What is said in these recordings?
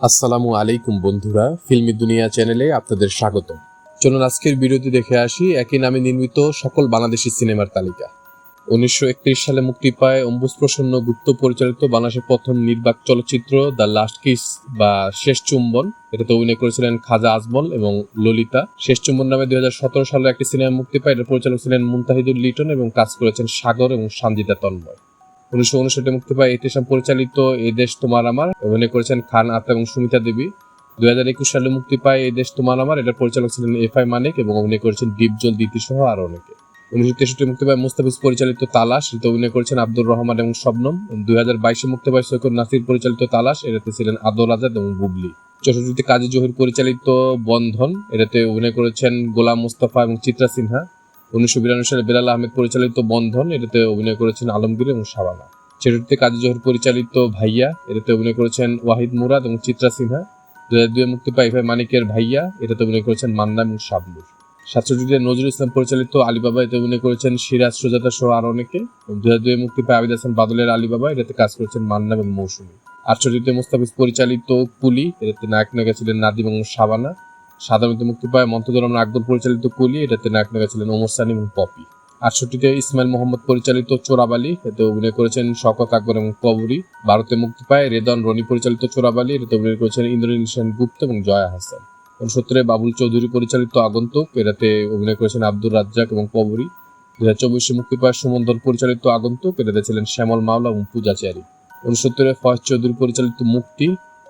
আসসালামু আলাইকুম বন্ধুরা, ফিল্মি দুনিয়া চ্যানেলে আপনাদের স্বাগত। চলুন আজকের ভিডিওটি দেখে আসি, একই নামে নির্মিত সকল বাংলাদেশি সিনেমার তালিকা। উনিশশো একত্রিশ সালে মুক্তি পায় অম্বুজ প্রসন্ন গুপ্ত পরিচালিত বাংলাদেশের প্রথম নির্বাক চলচ্চিত্র দ্য লাস্ট কিস বা শেষ চুম্বন। এটাতে অভিনয় করেছিলেন খাজা আজমল এবং ললিতা। শেষ চুম্বন নামে দুই সালে একটি সিনেমা মুক্তি পায় এটা পরিচালক ছিলেন মুনতাহিদুল লিটন এবং কাজ করেছেন সাগর এবং সঞ্জিতা তন্ময়। উনিশশো উনষাটে মুক্তি পায়। এটিসাম পরিচালিত এ দেশ তোমার আমার, অভিনয় করেছেন খান, আতা এবং সুমিতা দেবী। দুই হাজার একুশ সালে মুক্তি পায় এ দেশ তোমার আমার, এটার পরিচালক ছিলেন এফ আই মানিক এবং অভিনয় করেছেন ডিপজল দিতি সহ আরও অনেকে। উনিশশো তেষট্টি মুক্তি পায় মুস্তাফিজ, পরিচালিত তালাশ এতে অভিনয় করেছেন আব্দুর রহমান এবং শবনম। দুই হাজার বাইশে মুক্তি পায় সৈকত নাসির, পরিচালিত তালাশ, এটাতে ছিলেন আদল আজাদ এবং বুবলি। চৌষট্টিতে কাজী জহির, পরিচালিত বন্ধন, এটাতে অভিনয় করেছেন গোলাম মুস্তাফা এবং চিত্রা সিনহা। উনিশশো বিরানব্বই সালে বেলাল আহমেদ পরিচালিত বন্ধন, এটাতে অভিনয় করেছেন আলমগীর এবং শাবানা। ছেষট্টিতে কাজী জহির পরিচালিত ভাইয়া, এটাতে অভিনয় করেছেন ওয়াহিদ মুরাদ এবং চিত্রা সিনহা। দু হাজার দুয়ে মুক্তি পায় ভাই মানিকের ভাইয়া, এটাতে অভিনয় করেছেন মান্না এবং শাবনুর। সাতষট্টিতে নজরুল ইসলাম পরিচালিত আলিবাবা, এতে অভিনয় করেছেন সিরাজ, সুজাতা সহ আরও অনেকে। দু হাজার দুয়ে মুক্তি পায় আবিদ হাসান বাদলের আলিবাবা, এটাতে কাজ করেছেন মান্না এবং মৌসুমী। আটষট্টিতে মুস্তাফিজ পরিচালিত কুলি এটাতে নায়ক নায়িকা ছিলেন নাদিম এবং শাবানা। সাধারণত মুক্তি পায় মন্তজুর রহমান আকবর পরিচালিত কুলি, এটাতে নায়ক নায়িকা ছিলেন ওমর সানি এবং পপি। আটষট্টিতে ইসমাইল মোহাম্মদ পরিচালিত চোরাবালি, এতে অভিনয় করেছেন শওকত আকবর এবং কবরী ভারতে মুক্তি পায় রেদন রনি পরিচালিত চোরাবালি, এটাতে অভিনয় করেছেন ইন্দ্রনীল সেন গুপ্ত এবং জয়া হাসান। উনসত্তরে বাবুল চৌধুরী পরিচালিত আগন্তুক, এটাতে অভিনয় করেছেন আব্দুর রাজ্জাক এবং কবরী দু হাজার চব্বিশে মুক্তি পায় সুমন্দর পরিচালিত আগন্তুক, এটাতে ছিলেন শ্যামল মাওলা এবং পূজাচারী উনসত্তরে ফয়েজ চৌধুরী পরিচালিত মুক্তি,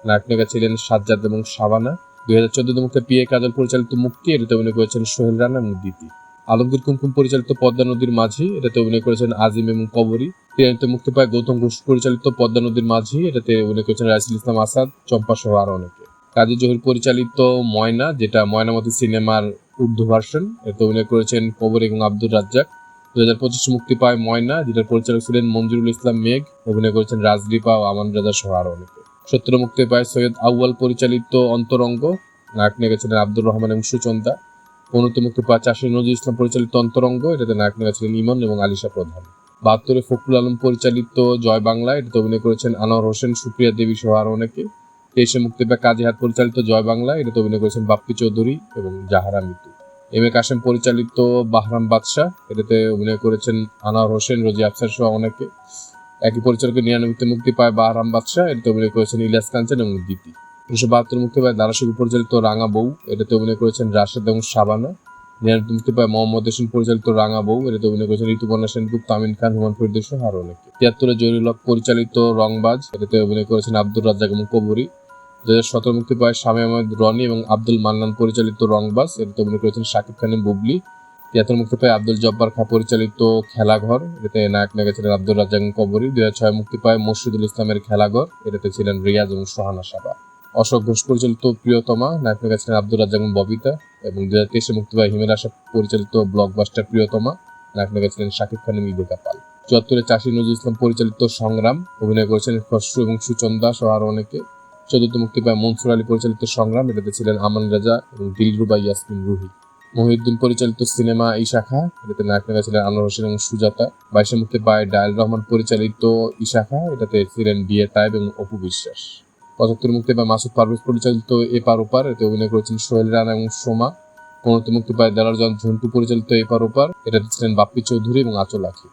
নায়ক নায়িকা ছিলেন সাজ্জাদ এবং শাবানা। দুই হাজার চোদ্দতে মুক্তি এ কাজল পরিচালিত মুক্তি, এটাতে অভিনয় করেছেন সোহেল রানা এবং দিতি আলমগীর কুমকুম পরিচালিত পদ্মা নদীর মাঝি, এটাতে অভিনয় করেছেন আজিম এবং কবরী। তিরানিতে মুক্তি পায় গৌতম ঘোষ পরিচালিত পদ্মা নদীর মাঝি, এটাতে অভিনয় করেছেন রাইসুল ইসলাম আসাদ, চম্পা সহ আরও অনেকে। কাজী জহির পরিচালিত ময়না, যেটা ময়নামতি সিনেমার উর্দু ভার্সন এতে অভিনয় করেছেন কবর এবং আব্দুর রাজ্জাক। দু হাজার পঁচিশে মুক্তি পায় ময়না, যেটার পরিচালক ছিলেন মঞ্জুরুল ইসলাম মেঘ, অভিনয় করেছেন রাজদীপা ও আমান রাজা সহ আরও অনেকে। সত্তর মুক্তি পায় সৈয়দ আউয়াল পরিচালিত অন্তরঙ্গ নায়ক নায়িকা ছিলেন আব্দুর রহমান এবং সুচন্দা। পনেরোতে মুক্তি পায় চাষির নজরুল ইসলাম পরিচালিত অন্তরঙ্গ, এটাতে নায়ক ছিলেন ইমন এবং আলিশা প্রধান। বাহাত্তরে ফখরুল আলম পরিচালিত জয় বাংলা এটাতে অভিনয় করেছেন আনোয়ার হোসেন, সুপ্রিয়া দেবী সহ আরও অনেকে। তেইশে মুক্তি পায় কাজী হাত পরিচালিত জয় বাংলা এটাতে অভিনয় করেছেন বাপ্পি চৌধুরী এবং জাহারা মিতু। এম এ কাসেম পরিচালিত বাহরাম বাদশাহ, এটাতে অভিনয় করেছেন আনোয়ার হোসেন, রোজি আফসার সহ অনেকে। একই পরিচালকের নিরানব্বইতে মুক্তি পায় বাহরাম বাদশাহ এটাতে অভিনয় করেছেন ইলিয়াস কাঞ্চন এবং দীপি উনিশশো বাহাত্তর মুক্তি পায় দারাশিক পরিচালিত রাঙা বউ এটাতে অভিনয় করেছেন রাশেদ এবং শাবানা। নিরানব্বই মুক্তি পায় মোহাম্মদ হোসেন পরিচালিত রাঙা বউ এটাতে অভিনয় করেছেন ঋতুপর্ণা সেনগুপ্ত, আমিন খান হুমান ফরিদ সহ আরও অনেকে। তিয়াত্তরে জহিরুল পরিচালিত রংবাজ এটাতে অভিনয় করেছেন আব্দুর রাজ্জাক এবং কবরী। দু হাজার সতেরো মুক্তি পায় স্বামী আহমেদ, রনি এবং আব্দুল মান্নান, পরিচালিত রংবাজ এটাতে অভিনয় করেছেন শাকিব খানের বুবলি। তিয়াত্তর মুক্তি পায় আব্দুল জব্বার খা পরিচালিত খেলাঘর। এটাতে নায়ক নায়িকা ছিলেন আব্দুল রাজ্জাক কবরী। দুই ছয় মুক্তি পায় মসজিদুল ইসলামের খেলাঘর। এটাতে ছিলেন রিয়াজ এবং সোহানা সাবা। অশোক ঘোষ পরিচালিত প্রিয়তমা। নায়ক নায়িকা ছিলেন আব্দুল রাজ্জাক ববিতা। এবং দুই হাজার তেইশে মুক্তি পায় হিমেল আশা পরিচালিত ব্লকবাস্টার প্রিয়তমা। নায়ক নায়িকা ছিলেন শাকিব খান এবং ইদিকা পাল চুয়াত্তরে চাষি নজরুল ইসলাম পরিচালিত সংগ্রাম। অভিনয় করেছেন খসরু এবং সুচন্দা সহ আরও অনেকে। চতুর্থ মুক্তি পায় মনসুর আলী পরিচালিত সংগ্রাম। এটাতে ছিলেন আমান রাজা এবং দিলরুবা ইয়াসমিন রুহি। মহিউদ্দিন পরিচালিত সিনেমা ইশাখা এটাতে নায়ক নায়িকা ছিলেন আনোয়ার হোসেন এবং সুজাতা। বাইশে মুক্তি পায় ডায়াল রহমান পরিচালিত ইশাখা এটাতে ছিলেন ডিএ তাইব এবং অপু বিশ্বাস। পঁচাত্তর মুক্তি পায় মাসুদ পারভেজ পরিচালিত এপার ওপার, এতে অভিনয় করেছেন সোহেল রানা এবং সোমা। পনেরোতে মুক্তি পায় দেলারজন ঝন্টু পরিচালিত এপার ওপার, এটাতে ছিলেন বাপ্পি চৌধুরী এবং আচল আখি।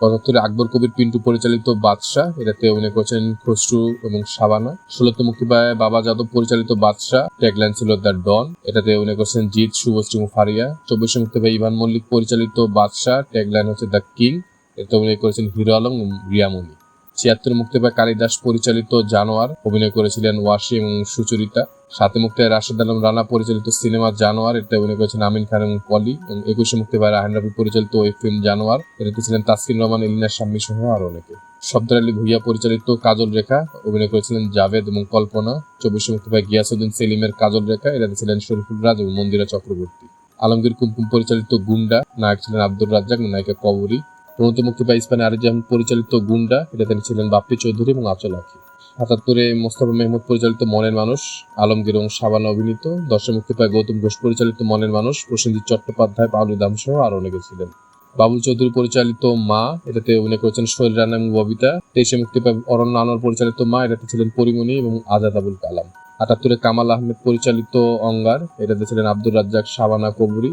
পঁচাত্তরে আকবর কবির পিন্টু পরিচালিত বাদশাহ, এটাতে অভিনয় করেছেন খসরু এবং সাবানা ষোলোতে মুক্তি পায় বাবা যাদব পরিচালিত বাদশাহ, ট্যাগলাইন ছিল দ্য ডন। এটাতে অভিনয় করেছেন জিৎ, শুভশ্রী মুফারিয়া ফারিয়া। চব্বিশে মুক্তি পায় ইভান মল্লিক পরিচালিত বাদশাহ, ট্যাগলাইন হচ্ছে দ্য কিং। এটাতে অভিনয় করেছেন হিরো আলম এবং রিয়ামণি ছিয়াত্তর মুক্তি পায় কালিদাস পরিচালিত জানোয়ার অভিনয় করেছিলেন ওয়াসি এবং সুচরিতা। সাথে মুক্তি পায় রাশেদ আলম রানা পরিচালিত সিনেমা জানোয়ার, এতে অভিনয় করেছেন আমিন খান এবং পলি এবং একুশে মুক্তি পায় রাহান রাফি পরিচালিত ওয়েব ফিল্ম জানোয়ার। এটাতে ছিলেন তাসকিন রহমান ইলিনা শাম্মী সহ আরও অনেকে। শব্দের আলী ভুইয়া পরিচালিত কাজল রেখা অভিনয় করেছিলেন জাভেদ এবং কল্পনা। চব্বিশে মুক্তি পায় গিয়াসুদ্দিন সেলিমের কাজল রেখা এটাতে ছিলেন শরীফুল রাজ এবং মন্দিরা চক্রবর্তী। আলমগীর কুমকুম পরিচালিত গুন্ডা, নায়ক ছিলেন আব্দুর রাজ্জাক নায়িকা কবরী। প্রণত মুক্তি পায় ইসপানে আরিজাহান পরিচালিত গুন্ডা। এটাতে ছিলেন বাপ্পি চৌধুরী এবং আচল আখি সাতাত্তরে মোস্তফা মেহমুদ পরিচালিত মনের মানুষ, আলমগীর এবং সাবানা অভিনীত। দশে মুক্তি পায় গৌতম ঘোষ পরিচালিত মনের মানুষ, প্রসেনজিৎ চট্টোপাধ্যায় পাউলি দাম সহ আরও অনেকে ছিলেন। বাবুল চৌধুরী পরিচালিত মা, এটাতে অভিনয় করেছেন সোহেল রানা এবং ববিতা। তেইশে মুক্তি পায় অরণ্য আনোয়ার পরিচালিত মা, এটাতে ছিলেন পরিমণি এবং আজাদ আবুল কালাম। আটাত্তরে কামাল আহমেদ পরিচালিত অঙ্গার, এটাতে ছিলেন আব্দুর রাজ্জাক, শাবানা কবুরি।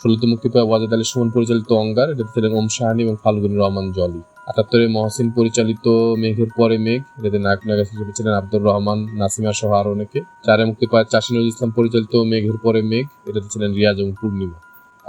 ষোলোতে মুক্তি পায় ওয়াজেদ আলী সুমন পরিচালিত অঙ্গার, এটাতে ছিলেন ওম শাহানি এবং ফাল্গুনী রহমান জলি। আটাত্তরে মহসিন পরিচালিত মেঘের পরে মেঘ, এটাতে নায়ক নায়ক হিসেবে ছিলেন আব্দুর রহমান, নাসিমা সহ আরও অনেকে। চারে মুক্তি পায় চাষিনুল ইসলাম পরিচালিত মেঘের পরে মেঘ, এটাতে ছিলেন রিয়াজ এবং পূর্ণিমা।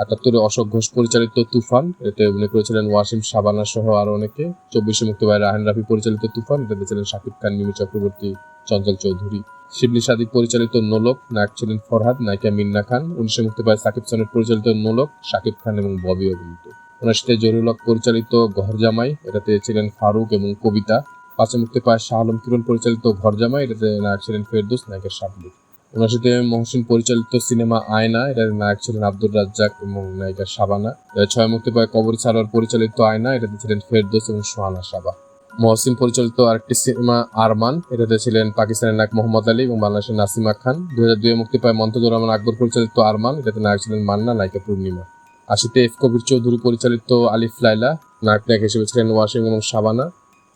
আটাত্তরে অশোক ঘোষ পরিচালিত তুফান এতে অভিনয় করেছিলেন ওয়াসিম সাবানা সহ আরও অনেকে। চব্বিশে মুক্তি পায় রাহান রাফি পরিচালিত তুফান, এটাতে ছিলেন শাকিব খান, মিমি চক্রবর্তী, চঞ্চল চৌধুরী। শিবলি সাদিক পরিচালিত নোলক, নায়ক ছিলেন ফরহাদ, নায়িকা মিন্না খান, উনিশে মুক্তি পায় সাকিব সনের পরিচালিত নোলক শাকিব খান এবং ববি অভিনীত। উনিশতে জরুলক পরিচালিত ঘর জামাই এটাতে ছিলেন ফারুক এবং কবিতা। পাঁচে মুক্তি পায় শাহ আলম কিরণ পরিচালিত ঘর জামাই এটাতে নায়ক ছিলেন ফেরদৌস নায়কের শাবলুক উনআশিতে মহসিন পরিচালিত সিনেমা আয়না এটার নায়ক ছিলেন আব্দুর রাজ্জাক এবং নায়িকা শাবানা। ছয় মুক্তি পায় কবর সারোয়ার পরিচালিত আয়না, এটাতে ছিলেন ফেরদোস এবং সোহানা সাবা। মহসিন পরিচালিত আরেকটি সিনেমা, আরমান। এটাতে ছিলেন পাকিস্তানের নায়ক মোহাম্মদ আলী এবং বাংলাদেশের নাসিমা খান। দুই হাজার দুয়ে মুক্তি পায় মন্তজুর রহমান আকবর পরিচালিত আরমান। এটাতে নায়ক ছিলেন মান্না, নায়িকা পূর্ণিমা। আশিতে এফ কবির চৌধুরী পরিচালিত আলিফ লাইলা নায়ক নায়ক হিসেবে ছিলেন ওয়াসিম এবং শাবানা।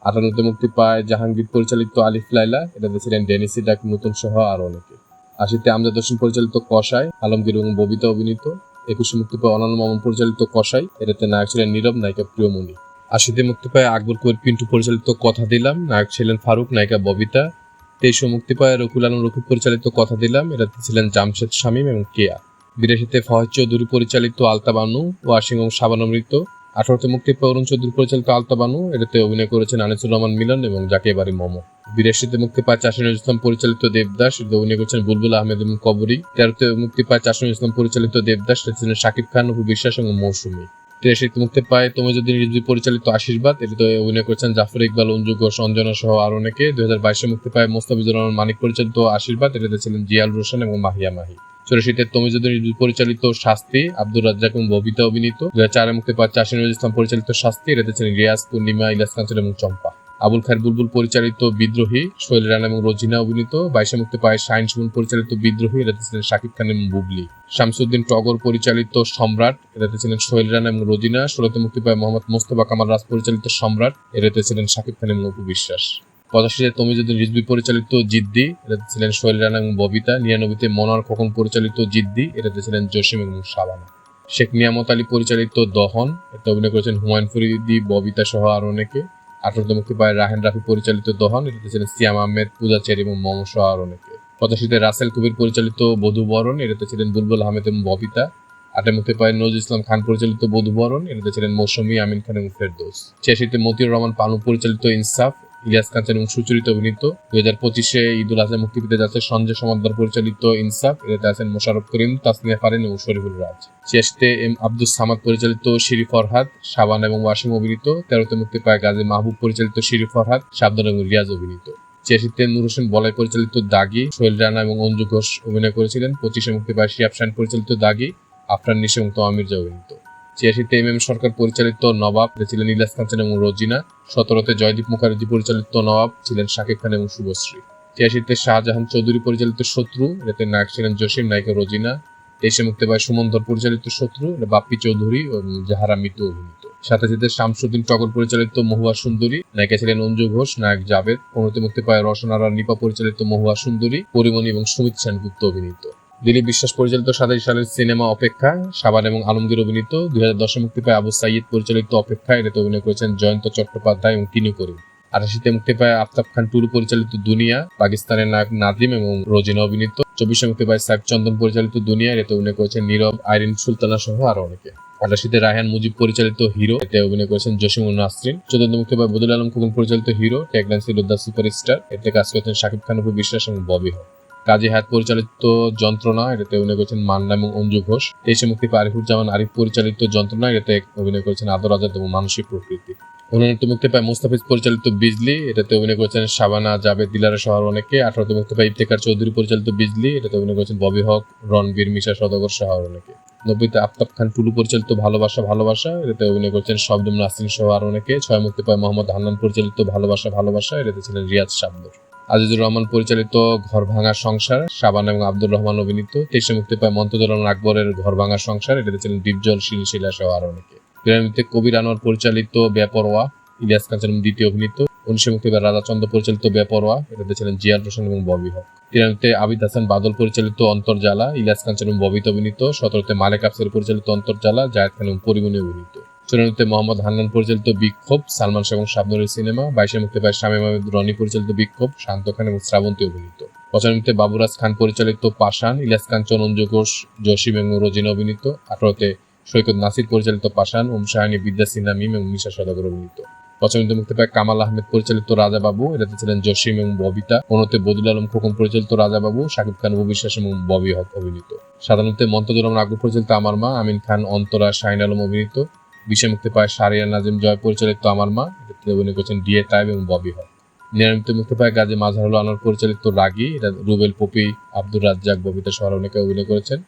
আটান্নতে মুক্তি পায় জাহাঙ্গীর পরিচালিত আলিফ লাইলা এটাতে ছিলেন ডেনিসি ডাক নতুন সহ আরও অনেকে। আশিতে আমজাদ হোসেন পরিচালিত কষাই আলমগীর এবং ববিতা অভিনীত। একুশে মুক্তি পায় অনন্ত মামুন পরিচালিত কষাই এটাতে নায়ক ছিলেন নীরব, নায়িকা প্রিয়মণি। আশিতে মুক্তি পায় আকবর কবির পিন্টু পরিচালিত কথা দিলাম, নায়ক ছিলেন ফারুক, নায়িকা ববিতা, তেইশে মুক্তি পায় রকুল আলম, রকিব পরিচালিত কথা দিলাম এটাতে ছিলেন জামশেদ শামীম এবং কেয়া। বিরাশিতে ফহেদ চৌধুরী পরিচালিত আলতাবানু ওয়াসিং এবং শাবান অমৃত। আঠারোতে মুক্তি পায় অরুণ চৌধুরী পরিচালিত আলতাবানু এটাতে অভিনয় করেছেন আনিসুর রহমান মিলন এবং জাকিয়া বাড়ি মমো। বিরাশিতে মুক্তি পায় চাষিনুল ইসলাম পরিচালিত দেবদাস, এতে অভিনয় করেছেন বুলবুল আহমেদ এবং কবরী। তেরোতে মুক্তি পায় চাষিনুল ইসলাম পরিচালিত দেবদাস ছিলেন শাকিব খান অপু বিশ্বাস এবং মৌসুমী। তিরাশিতে মুক্তি পায়। তমিজুদ্দিন রিজভি পরিচালিত আশীর্বাদ এটিতে অভিনয় করেছেন জাফর ইকবাল, অঞ্জু ঘোষ, অঞ্জনা সহ আর অনেকে। দুই হাজার বাইশে মুক্তি পায় মোস্তাফিজুর রহমান মানিক পরিচালিত আশীর্বাদ, এটিতে ছিলেন জিয়াল রোশন এবং মাহিয়া মাহি। চৌরাশিতে তমিজুদ্দিন রিজভি পরিচালিত শাস্তি, আব্দুর রাজ্জাক এবং ববিতা অভিনীত। দুই হাজার চারে মুক্তি পায় চাষিনুল ইসলাম পরিচালিত শাস্তি, এটিতে ছিলেন রিয়াজ, পূর্ণিমা ইলাস এবং চম্পা। আবুল খায়ের বুলবুল পরিচালিত বিদ্রোহী সোহেল রানা এবং রোজিনা অভিনীত বাইশে মুক্তি পায় শাহিন সুমন পরিচালিত বিদ্রোহী, এটাতে ছিলেন শাকিব খান এবং বুবলি। শামসুদ্দিন টগর পরিচালিত সম্রাট, এটাতে ছিলেন সোহেল রানা এবং রোজিনা। ষোলোতে মুক্তি পায় মোহাম্মদ মোস্তফা কামাল রাজ পরিচালিত সম্রাট, এটাতে ছিলেন শাকিব খান এবং অপু বিশ্বাস। পঁচাশিতে তমিজুদ্দিন রিজবি পরিচালিত জিদ্দি, এটাতে ছিলেন সোহেল রানা এবং ববিতা। নিরানব্বইতে মনোয়ার খোকন পরিচালিত জিদ্দি, এটাতে ছিলেন জসিম এবং শাবানা শেখ নিয়ামত আলী পরিচালিত দহন, এতে অভিনয় করেছেন হুমায়ুন ফরিদি, ববিতা সহ আরও অনেকে। আঠারোতে মুক্তি পায় রাহেন রাফি পরিচালিত দহন, এটাতে ছিলেন সিয়াম আহমেদ, পূজা চেরি এবং মম সহ আর অনেকে। পঁচাশিতে রাসেল কবির পরিচালিত বধুবরণ এটাতে ছিলেন বুলবুল আহমেদ এবং ববিতা। আটে মুক্তি পায় নজর ইসলাম খান পরিচালিত বধুবরণ এটাতে ছিলেন মৌসুমী আমিন খান এবং ফেরদৌস। ছিয়াশিতে মতিউর রহমান পানু পরিচালিত ইনসাফ ইলিয়াস কাঞ্চন এবং সুচরিত অভিনীত। দুই হাজার পঁচিশে ঈদুল আজহা মুক্তি পেতে যাচ্ছে সঞ্জয় সমাদ্দার পরিচালিত ইনসাফ এটাতে আছেন মোশারফ করিম, তাসনিয়া ফারিন এবং শরীফুল রাজ। ছিয়াশিতে এম আব্দুল সামাদ পরিচালিত শিরি ফরহাদ, শাবান এবং ওয়াসিম অভিনীত। তেরোতে মুক্তি পায় গাজী মাহবুব পরিচালিত শিরি ফরহাদ শাবদান এবং রিয়াজ অভিনীত। ছিয়াশিতে নুর হোসেন বলাই পরিচালিত দাগি, সোহেল রানা এবং অঞ্জু ঘোষ অভিনয় করেছিলেন। পঁচিশে মুক্তি পায় শিয়াব শান পরিচালিত দাগি, আফরান নিশা এবং তোয়া মির্জা অভিনীত। ছিয়াশিতে এম এম সরকার পরিচালিত নবাব ছিলেন ইলাস কাঞ্চন এবং রোজিনা। সতেরোতে জয়দীপ মুখার্জি পরিচালিত নবাব ছিলেন শাকিব খান এবং শুভশ্রী। ছিয়াশিতে শাহজাহান চৌধুরী পরিচালিত শত্রু, এতে নায়ক ছিলেন জসিম, নায়িকা রোজিনা। তেইশে মুক্তি পায় সুমন ধর পরিচালিত শত্রু বাপ্পি চৌধুরী এবং জাহারা মিতু অভিনীত। সাতাশিতে শামসুদ্দিন টগর পরিচালিত মহুয়া সুন্দরী, নায়িকা ছিলেন অঞ্জু ঘোষ, নায়ক জাভেদ। পনেরোতে মুক্তি পায় রসনারা নিপা পরিচালিত মহুয়া সুন্দরী, পরিমণি এবং সুমিত সেনগুপ্ত অভিনীত। দিলীপ বিশ্বাস পরিচালিত সাতাশ সালের সিনেমা অপেক্ষা, সাবান এবং আলমগীর অভিনীত, দুই হাজার দশে মুক্তি পায় আবু সাইয়দ পরিচালিত অপেক্ষা এটাতে অভিনয় করেছেন জয়ন্ত চট্টোপাধ্যায় এবং তিনি করিম। আঠাশিতে মুক্তি পায় আফতাব খান টুরু পরিচালিত দুনিয়া, পাকিস্তানের নায়ক নাদিম এবং রোজিনা অভিনীত। চব্বিশে মুক্তি পায় সাইফ চন্দন পরিচালিত দুনিয়া, এতে অভিনয় করেছেন নীরব, আইরিন সুলতানা সহ আরও অনেকে। আটাশিতে রায়হান মুজিব পরিচালিত হিরো, এতে অভিনয় করেছেন জসিমুল নাসরিন। চোদ্দ মুক্তি পায় বদুল আলম খোকন পরিচালিত হিরো ট্যাগলাইন ছিল দ্য সুপারস্টার, এতে কাজ করেছেন শাকিব খান বিশ্বাস এবং ববি হক। কাজী হায়াত পরিচালিত যন্ত্রণা, এটাতে অভিনয় করেছেন মান্না এবং অঞ্জু ঘোষ। তেইশে মুক্তি পায় আরিফুজ্জামান আরিফ পরিচালিত যন্ত্রণা, এটাতে অভিনয় করেছেন আদর আজাদ এবং মানসিক প্রকৃতি। উননতে মুক্তি পায় মুস্তাফিজ পরিচালিত বিজলি, এটাতে অভিনয় করেছেন শাবানা জাবেদ দিলারা সহ অনেকে। আঠারোতে মুক্তি পায় ইফতেকার চৌধুরী পরিচালিত বিজলি, এটাতে অভিনয় করেছেন ববি হক, রণবীর, মিশা সদাগর সহ অনেকে। নব্বইতে আফতাব খান টুলু পরিচালিত ভালোবাসা ভালোবাসা, এটাতে অভিনয় করেছেন শবদম নাসরিন সহ আর অনেকে। ছয় মুক্তি পায় মোহাম্মদ হান্নান পরিচালিত ভালোবাসা ভালোবাসা, এটাতে ছিলেন রিয়াজ শাবদুর আজিজুর রহমান পরিচালিত ঘর ভাঙা সংসার সাবান এবং আব্দুর রহমান অভিনীত তেইশে মুক্তি পায় মন্তজুর রহমান আকবরের ঘর ভাঙা সংসার। এটাতে ছিলেন দীপজল শিল শিলা সহ আর অনেকে। বিরামিতে কবির আনোয়ার পরিচালিত বেপরোয়া, ইলিয়াস কাঞ্চন দ্বিতীয় অভিনীত। উনিশে মুক্তি পায় রাজাচন্দ্র পরিচালিত বেপরোয়া, এটাতে ছিলেন জিয়ার রোশন এবং ববি হক। তিরানতে আবিদ হাসান বাদল পরিচালিত অন্তর্জালা, ইলিয়াস কাঞ্চন এবং ববিতে অভিনীত। সতেরোতে মালেক আফসের পরিচালিত অন্তর্জালা, জায়দ খান এবং পরিমণি অভিনীত। চূড়ান্তে মোহাম্মদ হান্নান পরিচালিত বিক্ষোভ, সালমান শাহ এবং শাবনুরের সিনেমা, বাইশে মুক্তি পায় শামীম আহমেদ রনি পরিচালিত বিক্ষোভ, শান্ত খান এবং শ্রাবন্তী অভিনীত। পঁচানব্বইতে বাবুরাজ খান পরিচালিত পাষাণ, ইলিয়াস কাঞ্চন অঞ্জু ঘোষ জসিম এবং রোজিনা অভিনীত। আঠারোতে সৈকত নাসির পরিচালিত পাশান ওম শাহানি বিদ্যা সিনহা, মিম এবং নিশা সদাগর অভিনীত। পঁচানব্বইতে মুক্তি পায় কামাল আহমেদ পরিচালিত রাজা বাবু, এটাতে ছিলেন জসিম এবং ববিতা। পনেরোতে বদুল আলম খোকন পরিচালিত রাজা বাবু, শাকিব খান বিশ্বাস এবং ববি হক অভিনীত। সাধারণত মন্তজুর রহমান আকবর পরিচালিত আমার মা, আমিন খান, অন্তরা, শাহিন আলম অভিনীত। বিশে মুক্তি পায় শারিয়া নাজিম জয় পরিচালিত আমার মা এটাতে অভিনয় করেছেন ডিএ টাইব এবং ববি হক। নিরামিত মুক্তি পায় গাজী মাজহারুল আনোয়ার, পরিচালিত রাগী, এটা রুবেল, পপি, আব্দুর রাজ্জাক, ববিতা সহ অনেকে অভিনয় করেছেন।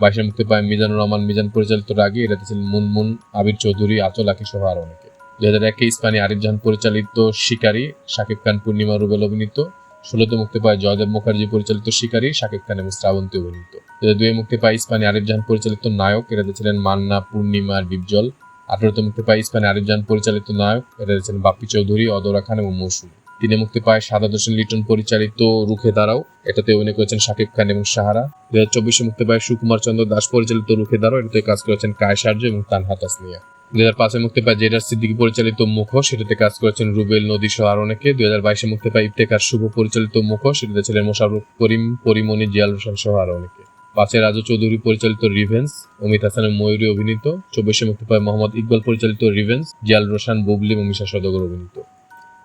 বাইশে মুক্তি পায় মিজানুর রহমান, মিজান পরিচালিত রাগী এটাতে ছিলেন মুনমুন, আবির চৌধুরী, আচল আকি সহ আরও অনেকে। দুই হাজার একে ইস্পানি আরিফ জাহান পরিচালিত শিকারী, শাকিব খান, পূর্ণিমা, রুবেল অভিনীত। ষোলোতে মুক্তি পায় জয়দেব মুখার্জি, পরিচালিত শিকারী, শাকিব খান এবং শ্রাবন্তী অভিনীত। দু হাজার দুয়ে মুক্তি পায় ইস্পানি আরিফ জাহান পরিচালিত নায়ক এটাতে ছিলেন মান্না পূর্ণিমা ডিপজল আঠারোতে মুক্তি পায় ইস্পানি আরিফ পরিচালিত নায়ক এটা ছিলেন বাপ্পি চৌধুরী অদরা খান এবং মৌসুমী। তিনি মুক্তি পায় সাদাত হোসেন লিটন পরিচালিত রুখে দাঁড়াও এটাতে অভিনয় করেছেন শাকিব খান এবং সাহারা। দু হাজার চব্বিশে মুক্তি পায় সুকুমার চন্দ্র দাস পরিচালিত রুখে দাঁড়াও এটাতে কাজ করেছেন কায়সার্য এবং তানহা তাসনিয়া। দুই হাজার পাঁচে মুক্তি পায় জেডার সিদ্দিকি পরিচালিত মুখোশ সেটাতে কাজ করেছেন রুবেল নদী সহ আর অনেকে। দুই হাজার বাইশে মুক্তি পায় ইফতেকার শুভ পরিচালিত মুখোশ সেটাতে ছিলেন মোশাররফ করিম, পরিমণি, জিয়াল হোসেন সহ আর অনেকে। পাঁচে রাজু চৌধুরী পরিচালিত রিভেন্স অমিত হাসানের ময়ূরী অভিনীত, চব্বিশে মুক্তি পায় মোহাম্মদ ইকবাল পরিচালিত রিভেন্স জিয়াল রোশান, বুবলি এবং মিশা সদগর অভিনীত।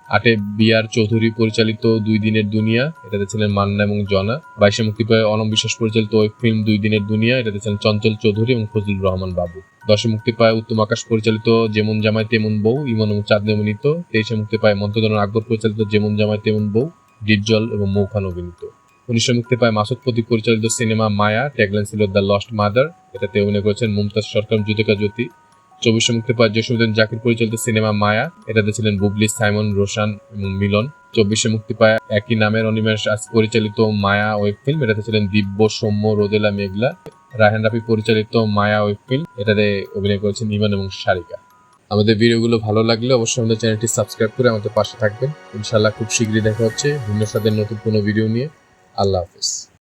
আটে বি আর চৌধুরী পরিচালিত দুই দিনের দুনিয়া, এটাতে ছিলেন মান্না এবং জনা। বাইশে মুক্তি পায় অনম বিশ্বাস পরিচালিত ওয়েব ফিল্ম দুই দিনের দুনিয়া, এটাতে ছিলেন চঞ্চল চৌধুরী এবং ফজলুর রহমান বাবু। দশে মুক্তি পায় উত্তম আকাশ পরিচালিত যেমন জামাই তেমন বউ, ইমন এবং চাঁদনি অভিনীত। তেইশে মুক্তি পায় মন্তদন আকবর পরিচালিত যেমন জামাই তেমন বউ ডিপজল এবং মৌখান অভিনীত। উনিশে মুক্তি পায় মাসুদ প্রতীক পরিচালিত সিনেমা মায়া, ট্যাগলাইন ছিল দ্য লস্ট মাদার। এটাতে অভিনয় করেছেন মুমতাজ সরকার জ্যোতিকা জ্যোতি। চব্বিশে মুক্তি পায় জসীমুদ্দিন জাকির পরিচালিত সিনেমা মায়া। এটাতে ছিলেন বুবলি, সাইমন, রোশান এবং মিলন। চব্বিশে মুক্তি পায় একই নামের অনিমেষ আজ পরিচালিত মায়া ওয়েব ফিল্ম। এটাতে ছিলেন দিব্য, সৌম্য, রোদেলা মেঘলা। রাহেন রাফি পরিচালিত মায়া ওয়েব ফিল্ম। এটাতে অভিনয় করেছেন ইমান এবং সারিকা। আমাদের ভিডিওগুলো ভালো লাগলে অবশ্যই আমাদের চ্যানেলটি সাবস্ক্রাইব করে আমাদের পাশে থাকবেন। ইনশাল্লাহ খুব শীঘ্রই দেখা হচ্ছে ভিন্ন স্বাদের নতুন কোনো ভিডিও নিয়ে। আল্লাহ হাফিজ